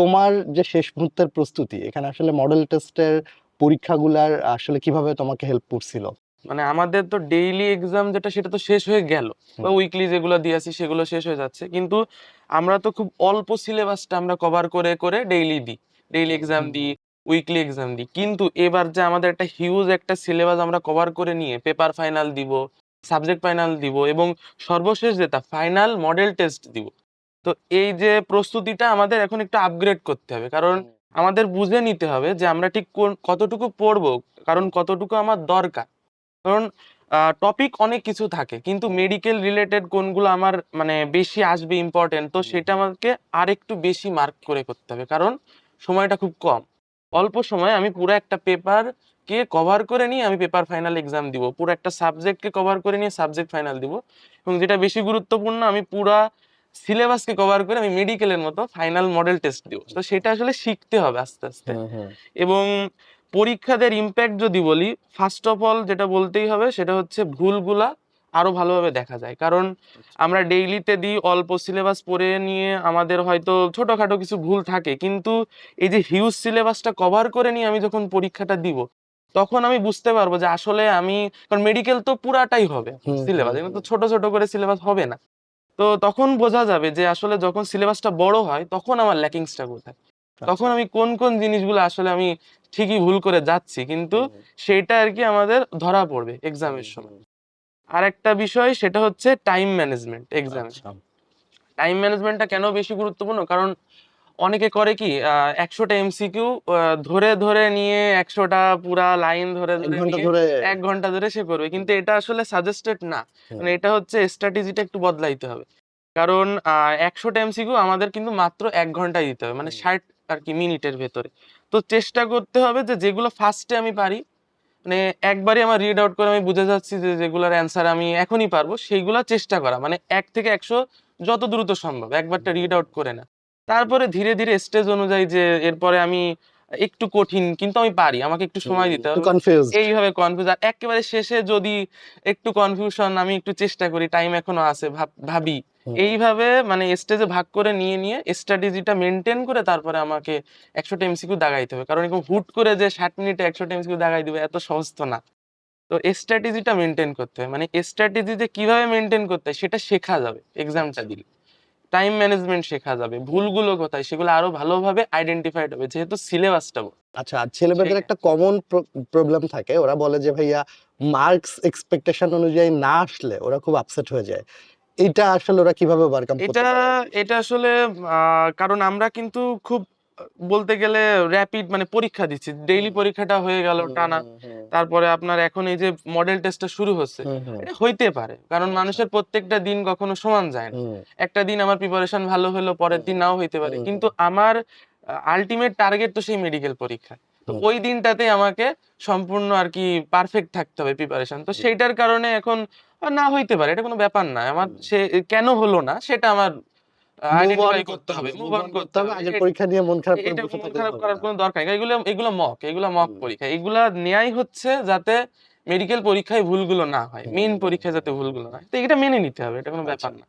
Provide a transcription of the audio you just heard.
তোমার যে শেষ মুহূর্তের প্রস্তুতি এখানে আসলে মডেল টেস্টের পরীক্ষাগুলার আসলে কীভাবে তোমাকে হেল্প করছিল? মানে আমাদের তো ডেইলি এক্সাম যেটা সেটা তো শেষ হয়ে গেল। উইকলি যেগুলো দিয়েছি সেগুলো শেষ হয়ে যাচ্ছে। কিন্তু আমরা তো খুব অল্প সিলেবাসটা আমরা কভার করে করে ডেইলি দিই। ডেইলি এক্সাম দিই উইকলি এক্সাম দিই। কিন্তু এবার যে আমাদের একটা হিউজ একটা সিলেবাস আমরা কভার করে নিয়ে পেপার ফাইনাল দিব সাবজেক্ট ফাইনাল দিব এবং সর্বশেষ যেটা ফাইনাল মডেল টেস্ট দিব তো এই যে প্রস্তুতিটা আমাদের এখন একটু আপগ্রেড করতে হবে। কারণ আমাদের বুঝে নিতে হবে যে আমরা ঠিক কোন কতটুকু পড়ব কারণ কতটুকু আমার দরকার। কারণ টপিক অনেক কিছু থাকে কিন্তু মেডিকেল রিলেটেড কোনগুলো আমার মানে বেশি আসবে ইম্পর্টেন্ট তো সেটা আমাকে আর একটু বেশি মার্ক করে করতে হবে। কারণ সময়টা খুব কম। অল্প সময়ে আমি পুরো একটা পেপার কে কভার করে নিয়ে আমি পেপার ফাইনাল এক্সাম দিব। পুরো একটা সাবজেক্টকে কভার করে নিয়ে সাবজেক্ট ফাইনাল দিব। এবং যেটা বেশি গুরুত্বপূর্ণ আমি পুরা সিলেবাসকে কভার করে আমি মেডিকেলের মতো ফাইনাল মডেল টেস্ট দিব। তো সেটা আসলে শিখতে হবে আস্তে আস্তে। এবং পরীক্ষাদের ইম্প্যাক্ট যদি বলি ফার্স্ট অফ অল যেটা বলতেই হবে সেটা হচ্ছে ভুলগুলা আরও ভালোভাবে দেখা যায়। কারণ আমরা ডেইলিতে দিই অল্প সিলেবাস পড়ে নিয়ে আমাদের হয়তো ছোটখাটো কিছু ভুল থাকে কিন্তু এই যে হিউজ সিলেবাসটা কভার করে নিয়ে আমি যখন পরীক্ষাটা দিব তখন আমি বুঝতে পারব যে আসলে আমি কারণ মেডিকেল তো পুরাটাই হবে সিলেবাস এখানে তো ছোট ছোট করে সিলেবাস হবে না। তো তখন বোঝা যাবে যে আসলে যখন সিলেবাসটা বড় হয় তখন আমার ল্যাকিংসটা কোথায় তখন আমি কোন কোন জিনিসগুলো আসলে আমি ঠিকই ভুল করে যাচ্ছি কিন্তু সেটা আর কি আমাদের ধরা পড়বে এক্সামের সময়। আর একটা বিষয় সেটা হচ্ছে টাইম ম্যানেজমেন্ট এক্সামে আচ্ছা। টাইম ম্যানেজমেন্টটা কেন বেশি গুরুত্বপূর্ণ? কারণ অনেকে করে কি একশোটা এমসিকিউ ধরে ধরে নিয়ে একশোটা পুরা লাইন ধরে ধরে ঘণ্টা ধরে এক ঘণ্টা ধরে সে করবে। কিন্তু এটা আসলে সাজেস্টেড না। মানে এটা হচ্ছে স্ট্র্যাটেজিটা একটু বদলাইতে হবে। কারণ একশোটা এমসিকিউ আমাদের কিন্তু মাত্র এক ঘন্টায় দিতে হবে মানে ষাট আর কি মিনিটের ভেতরে। তো চেষ্টা করতে হবে যে যেগুলো ফার্স্টে আমি পারি মানে একবারই আমার রিড আউট করে আমি বুঝে যাচ্ছি যে যেগুলোর অ্যান্সার আমি এখনই পারব সেইগুলো চেষ্টা করা। মানে এক থেকে একশো যত দ্রুত সম্ভব একবারটা রিড আউট করে না। তারপরে ধীরে ধীরে স্টেজ অনুযায়ী যে এরপরে আমি একটু কঠিন কিন্তু আমি পারি আমাকে একটু সময় দিতে হবে। কনফিউজ এইভাবে কনফিউজ আর একেবারে শেষে যদি একটু কনফিউশন আমি একটু চেষ্টা করি টাইম এখনও আছে ভাবি এইভাবে মানে স্টেজে ভাগ করে নিয়ে নিয়ে স্ট্র্যাটেজিটা মেনটেন করে তারপরে আমাকে একশোটা এমসিকিউ দাগাইতে হবে। কারণ এরকম হুট করে যে ষাট মিনিটে একশোটা এমসিকিউ দাগাই দিবে এত সহজ তো না। তো স্ট্র্যাটেজিটা মেনটেন করতে হবে মানে স্ট্র্যাটেজি যে কীভাবে মেনটেন করতে হয় সেটা শেখা যাবে এক্সামটা দিলে। টাইম ম্যানেজমেন্ট শেখা যাবে ভুলগুলো কোথায় সেগুলো আরও ভালোভাবে আইডেন্টিফাইড হবে যেহেতু সিলেবাসটা আচ্ছা আর ছেলেমেয়েদের একটা কমন প্রবলেম থাকে ওরা বলে যে ভাইয়া মার্কস এক্সপেকটেশন অনুযায়ী না আসলে ওরা খুব আপসেট হয়ে যায়। এটা আসলে ওরা কীভাবে ওভারকাম এটা এটা আসলে কারণ আমরা কিন্তু খুব বলতে গেলে র্যাপিড মানে পরীক্ষা দিচ্ছি। ডেইলি পরীক্ষাটা হয়ে গেল টানা। তারপরে আপনার এখন এই যে মডেল টেস্টটা শুরু হচ্ছে এটা হইতে পারে। কারণ মানুষের প্রত্যেকটা দিন কখনো সমান যায় না। একটা দিন আমার প্রিপারেশন ভালো হলো পরের দিন নাও হইতে পারে। কিন্তু আমার আলটিমেট টার্গেট তো সেই মেডিকেল পরীক্ষা। তো ওই দিনটাতে আমাকে সম্পূর্ণ আর কি পারফেক্ট থাকতে হবে প্রিপারেশন তো সেইটার কারণে এখন না হইতে পারে। এটা কোনো ব্যাপার না। আমার সে কেন হলো না সেটা আমার করতে হবে করতে হবে। আগের পরীক্ষা নিয়ে মন খারাপ করে মন খারাপ করার কোনো দরকার নেই। এগুলো এগুলো মক এগুলো মক পরীক্ষা। এগুলা নেয়াই হচ্ছে যাতে মেডিকেল পরীক্ষায় ভুলগুলো না হয় মেন পরীক্ষায় যাতে ভুলগুলো না হয়। তো এটা মেনে নিতে হবে এটা কোনো ব্যাপার আচ্ছা। না।